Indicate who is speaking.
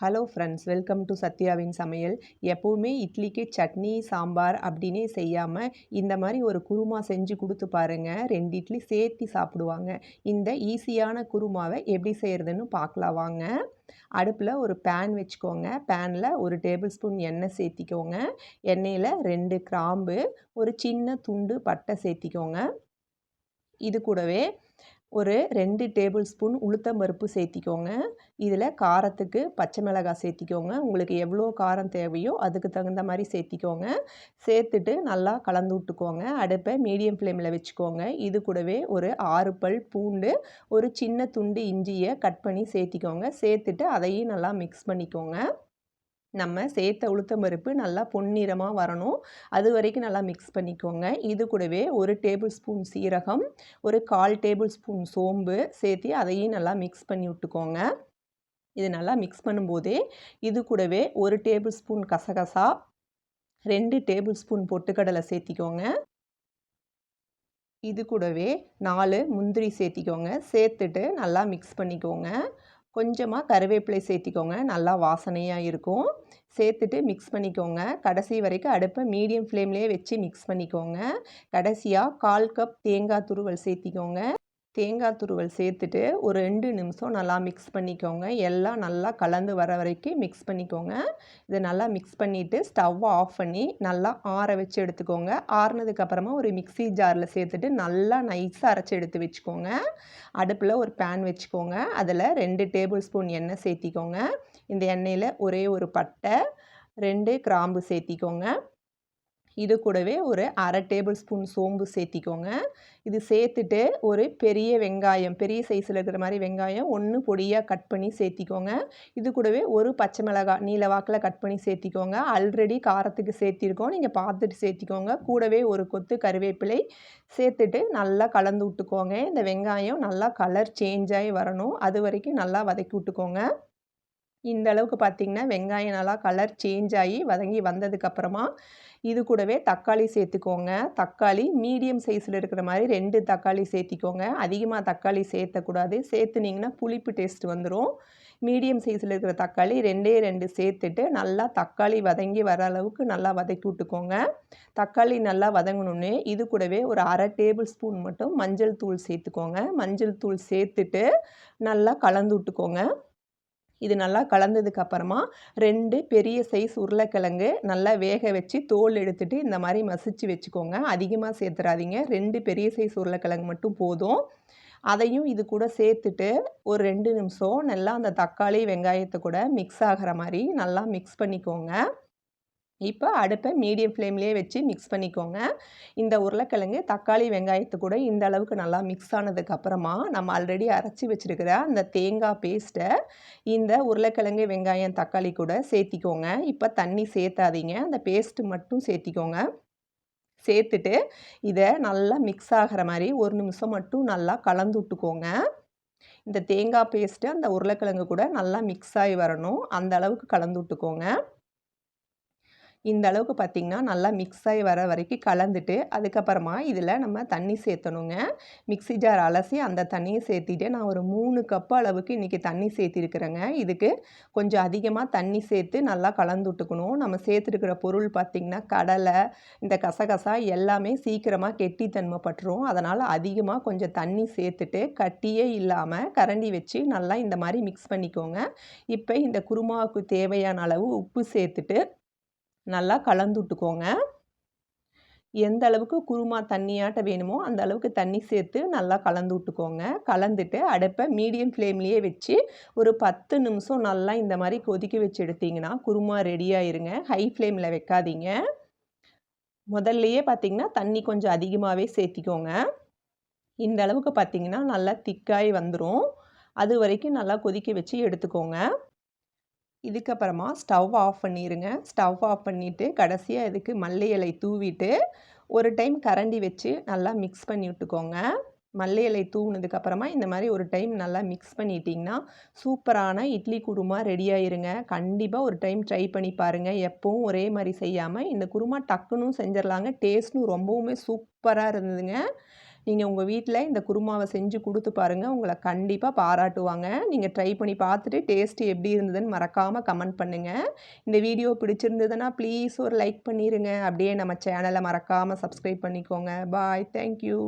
Speaker 1: Hello friends welcome to சத்யாவின் சமையல் எப்போவுமே இட்லிக்கு சட்னி சாம்பார் அப்படின்னே செய்யாமல் இந்த மாதிரி ஒரு குருமா செஞ்சு கொடுத்து பாருங்கள் ரெண்டு இட்லி சேர்த்து சாப்பிடுவாங்க. இந்த ஈஸியான குருமாவை எப்படி செய்கிறதுன்னு பார்க்கலாம் வாங்க. அடுப்பில் ஒரு பேன் வச்சுக்கோங்க. பேனில் ஒரு டேபிள் ஸ்பூன் எண்ணெய் சேர்த்திக்கோங்க. எண்ணெயில் ரெண்டு கிராம்பு ஒரு சின்ன துண்டு பட்டை சேர்த்திக்கோங்க. இது கூடவே ஒரு ரெண்டு டேபிள் ஸ்பூன் உளுத்தம்பருப்பு சேர்த்திக்கோங்க. இதில் காரத்துக்கு பச்சை மிளகாய் சேர்த்திக்கோங்க. உங்களுக்கு எவ்வளோ காரம் தேவையோ அதுக்கு தகுந்த மாதிரி சேர்த்திக்கோங்க. சேர்த்துட்டு நல்லா கலந்து விட்டுக்கோங்க. அடுப்பை மீடியம் ஃப்ளேமில் வச்சுக்கோங்க. இது கூடவே ஒரு ஆறு பல் பூண்டு ஒரு சின்ன துண்டு இஞ்சியை கட் பண்ணி சேர்த்திக்கோங்க. சேர்த்துட்டு அதையும் நல்லா மிக்ஸ் பண்ணிக்கோங்க. நம்ம சேர்த்த உளுத்தம் பருப்பு நல்லா பொன்னிறமாக வரணும். அது வரைக்கும் நல்லா மிக்ஸ் பண்ணிக்கோங்க. இது கூடவே ஒரு டேபிள் ஸ்பூன் சீரகம் ஒரு கால் டேபிள் ஸ்பூன் சோம்பு சேர்த்து அதையும் நல்லா மிக்ஸ் பண்ணி விட்டுக்கோங்க. இது நல்லா மிக்ஸ் பண்ணும்போதே இது கூடவே ஒரு டேபிள் ஸ்பூன் கசகசா ரெண்டு டேபிள் ஸ்பூன் பொட்டுக்கடலை சேர்த்திக்கோங்க. இது கூடவே நாலு முந்திரி சேர்த்திக்கோங்க. சேர்த்துட்டு நல்லா மிக்ஸ் பண்ணிக்கோங்க. கொஞ்சமாக கருவேப்பிலை சேர்த்திக்கோங்க. நல்லா வாசனையாக இருக்கும். சேர்த்துட்டு மிக்ஸ் பண்ணிக்கோங்க. கடைசி வரைக்கும் அடுப்பை மீடியம் ஃப்ளேம்லேயே வச்சு மிக்ஸ் பண்ணிக்கோங்க. கடைசியாக கால் கப் தேங்காய் துருவல் சேர்த்திக்கோங்க. தேங்காய் துருவல் சேர்த்துட்டு ஒரு ரெண்டு நிமிஷம் நல்லா மிக்ஸ் பண்ணிக்கோங்க. எல்லாம் நல்லா கலந்து வர வரைக்கும் மிக்ஸ் பண்ணிக்கோங்க. இதை நல்லா மிக்ஸ் பண்ணிவிட்டு ஸ்டவ் ஆஃப் பண்ணி நல்லா ஆற வச்சு எடுத்துக்கோங்க. ஆறுனதுக்கப்புறமா ஒரு மிக்சி ஜாரில் சேர்த்துட்டு நல்லா நைஸாக அரைச்சி எடுத்து வச்சுக்கோங்க. அடுப்பில் ஒரு பேன் வச்சுக்கோங்க. அதில் ரெண்டு டேபிள் ஸ்பூன் எண்ணெய் சேர்த்திக்கோங்க. இந்த எண்ணெயில் ஒரே ஒரு பட்டை ரெண்டு கிராம்பு சேர்த்திக்கோங்க. இது கூடவே ஒரு அரை டேபிள் ஸ்பூன் சோம்பு சேர்த்திக்கோங்க. இது சேர்த்துட்டு ஒரு பெரிய வெங்காயம் பெரிய சைஸில் இருக்கிற மாதிரி வெங்காயம் ஒன்று பொடியாக கட் பண்ணி சேர்த்திக்கோங்க. இது கூடவே ஒரு பச்சை மிளகாய் நீல வாக்கில் கட் பண்ணி சேர்த்திக்கோங்க. ஆல்ரெடி காரத்துக்கு சேர்த்திருக்கோம். நீங்கள் பார்த்துட்டு சேர்த்திக்கோங்க. கூடவே ஒரு கொத்து கருவேப்பிலை சேர்த்துட்டு நல்லா கலந்து விட்டுக்கோங்க. இந்த வெங்காயம் நல்லா கலர் சேஞ்ச் ஆகி வரணும். அது வரைக்கும் நல்லா வதக்கி விட்டுக்கோங்க. இந்த அளவுக்கு பார்த்திங்கன்னா வெங்காயம் நல்லா கலர் சேஞ்ச் ஆகி வதங்கி வந்ததுக்கப்புறமா இது கூடவே தக்காளி சேர்த்துக்கோங்க. தக்காளி மீடியம் சைஸில் இருக்கிற மாதிரி ரெண்டு தக்காளி சேர்த்திக்கோங்க. அதிகமாக தக்காளி சேர்த்தக்கூடாது. சேர்த்துனிங்கன்னா புளிப்பு டேஸ்ட் வந்துடும் மீடியம் சைஸில் இருக்கிற தக்காளி ரெண்டே ரெண்டு சேர்த்துட்டு நல்லா தக்காளி வதங்கி வர அளவுக்கு நல்லா வதக்கி விட்டுக்கோங்க. தக்காளி நல்லா வதங்கணுன்னே இது கூடவே ஒரு அரை டேபிள் ஸ்பூன் மட்டும் மஞ்சள் தூள் சேர்த்துக்கோங்க. மஞ்சள் தூள் சேர்த்துட்டு நல்லா கலந்து விட்டுக்கோங்க. இது நல்லா கலந்ததுக்கு அப்புறமா ரெண்டு பெரிய சைஸ் உருளைக்கிழங்கு நல்லா வேக வச்சு தோல் எடுத்துட்டு இந்த மாதிரி மசிச்சு வச்சுக்கோங்க. அதிகமாக சேர்த்துறாதீங்க. ரெண்டு பெரிய சைஸ் உருளைக்கிழங்கு மட்டும் போதும். அதையும் இது கூட சேர்த்துட்டு ஒரு ரெண்டு நிமிஷம் நல்லா அந்த தக்காளி வெங்காயத்தை கூட மிக்ஸ் ஆகிற மாதிரி நல்லா மிக்ஸ் பண்ணிக்கோங்க. இப்போ அடுப்பை மீடியம் ஃப்ளேம்லேயே வச்சு மிக்ஸ் பண்ணிக்கோங்க. இந்த உருளைக்கிழங்கு தக்காளி வெங்காயத்து கூட இந்த அளவுக்கு நல்லா மிக்ஸ் ஆனதுக்கப்புறமா நம்ம ஆல்ரெடி அரைச்சி வச்சுருக்கிற அந்த தேங்காய் பேஸ்ட்டை இந்த உருளைக்கிழங்கு வெங்காயம் தக்காளி கூட சேர்த்திக்கோங்க. இப்போ தண்ணி சேர்த்தாதீங்க. அந்த பேஸ்ட்டு மட்டும் சேர்த்திக்கோங்க. சேர்த்துட்டு இதை நல்லா மிக்ஸ் ஆகிற மாதிரி ஒரு நிமிஷம் மட்டும் நல்லா கலந்து விட்டுக்கோங்க. இந்த தேங்காய் பேஸ்ட்டு அந்த உருளைக்கிழங்கு கூட நல்லா மிக்ஸ் ஆகி வரணும். அந்த அளவுக்கு கலந்து விட்டுக்கோங்க. இந்த அளவுக்கு பார்த்திங்கன்னா நல்லா மிக்ஸ் ஆகி வர வரைக்கும் கலந்துட்டு அதுக்கப்புறமா இதில் நம்ம தண்ணி சேர்த்தணுங்க. மிக்சி ஜார் அலசி அந்த தண்ணியை சேர்த்திட்டு நான் ஒரு மூணு கப்பு அளவுக்கு இன்றைக்கி தண்ணி சேர்த்திருக்கிறேங்க. இதுக்கு கொஞ்சம் அதிகமாக தண்ணி சேர்த்து நல்லா கலந்து விட்டுக்கணும். நம்ம சேர்த்துருக்கிற பொருள் பார்த்திங்கன்னா கடலை இந்த கசகசா எல்லாமே சீக்கிரமாக கெட்டித்தன்மை பட்டுரும் அதனால் அதிகமாக கொஞ்சம் தண்ணி சேர்த்துட்டு கட்டியே இல்லாமல் கரண்டி வச்சு நல்லா இந்த மாதிரி மிக்ஸ் பண்ணிக்கோங்க. இப்போ இந்த குருமாவுக்கு தேவையான அளவு உப்பு சேர்த்துட்டு நல்லா கலந்து விட்டுக்கோங்க. எந்த அளவுக்கு குருமா தண்ணியாட்ட வேணுமோ அந்த அளவுக்கு தண்ணி சேர்த்து நல்லா கலந்து விட்டுக்கோங்க. கலந்துட்டு அடுப்பை மீடியம் ஃப்ளேம்லேயே வச்சு ஒரு பத்து நிமிஷம் நல்லா இந்த மாதிரி கொதிக்க வச்சு எடுத்திங்கன்னா குருமா ரெடியாயிருங்க ஹை ஃப்ளேமில் வைக்காதீங்க. முதல்லையே பார்த்திங்கன்னா தண்ணி கொஞ்சம் அதிகமாகவே சேர்த்திக்கோங்க. இந்த அளவுக்கு பார்த்திங்கன்னா நல்லா திக்காய் வந்துடும் அது வரைக்கும் நல்லா கொதிக்க வச்சு எடுத்துக்கோங்க. இதுக்கப்புறமா ஸ்டவ் ஆஃப் பண்ணிடுங்க ஸ்டவ் ஆஃப் பண்ணிவிட்டு கடைசியாக இதுக்கு மல்லி இலை தூவிட்டு ஒரு டைம் கரண்டி வச்சு நல்லா மிக்ஸ் பண்ணி விட்டுக்கோங்க. மல்லி இலை தூவினதுக்கப்புறமா இந்த மாதிரி ஒரு டைம் நல்லா மிக்ஸ் பண்ணிட்டிங்கன்னா சூப்பரான இட்லி குருமா ரெடி ஆயிருங்க. கண்டிப்பாக ஒரு டைம் ட்ரை பண்ணி பாருங்கள் எப்பவும் ஒரே மாதிரி செய்யாமல் இந்த குருமா டக்குன்னு செஞ்சிடலாங்க டேஸ்ட்டும் ரொம்பவுமே சூப்பராக இருந்ததுங்க. நீங்கள் உங்கள் வீட்டில் இந்த குருமாவை செஞ்சு கொடுத்து பாருங்கள் உங்களை கண்டிப்பாக பாராட்டுவாங்க. நீங்கள் ட்ரை பண்ணி பார்த்துட்டு டேஸ்ட்டு எப்படி இருந்ததுன்னு மறக்காமல் கமெண்ட் பண்ணுங்கள் இந்த வீடியோ பிடிச்சிருந்ததுன்னா ப்ளீஸ் ஒரு லைக் பண்ணிடுங்க அப்படியே நம்ம சேனலை மறக்காமல் சப்ஸ்கிரைப் பண்ணிக்கோங்க. Bye thank you